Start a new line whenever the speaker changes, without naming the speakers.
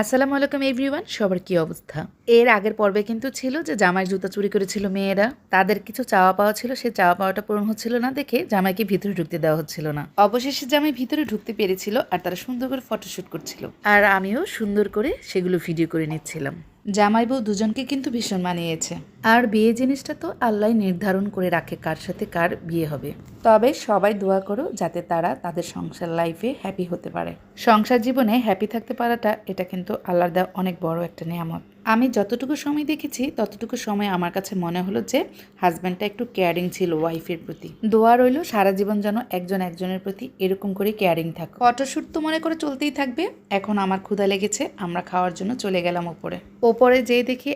আসসালামু আলাইকুম এভরিওয়ান, সবার কি অবস্থা? এর আগের পর্বে কিন্তু ছিল যে জামাই জুতা চুরি করেছিল মেয়েরা। তাদের কিছু চাওয়া পাওয়া ছিল, সে চাওয়া পাওয়াটা পূরণ হচ্ছিল না দেখে জামাইকে ভিতরে ঢুকতে দেওয়া হচ্ছিল না। অবশেষে জামাই ভিতরে ঢুকতে পেরেছিল আর তারা সুন্দর করে ফটোশ্যুট করছিল। আর আমিও সুন্দর করে সেগুলো ভিডিও করে নিচ্ছিলাম। জামাই বউ দুজনকে কিন্তু ভীষণ মানিয়েছে। আর বিয়ে জিনিসটা তো আল্লাহ নির্ধারণ করে রাখে কার সাথে কার বিয়ে হবে। তবে সবাই দোয়া করো যাতে তারা তাদের সংসার লাইফে হ্যাপি হতে পারে। সংসার জীবনে হ্যাপি থাকতে পারাটা এটা কিন্তু আল্লাহর দেওয়া অনেক বড় একটা নিয়ামত। আমি যতটুকু সময় দেখেছি, ততটুকু সময় আমার কাছে মনে হলো যে হাজব্যান্ডটা একটু কেয়ারিং ছিল ওয়াইফের প্রতি। দোয়া রইল সারা জীবন যেন একজন একজনের প্রতি এরকম করে কেয়ারিং থাকে ফটোশ্যুট তো মনে করে চলতেই থাকবে। এখন আমার ক্ষুধা লেগেছে, আমরা খাওয়ার জন্য চলে গেলাম ওপরে। ওপরে যেয়ে দেখি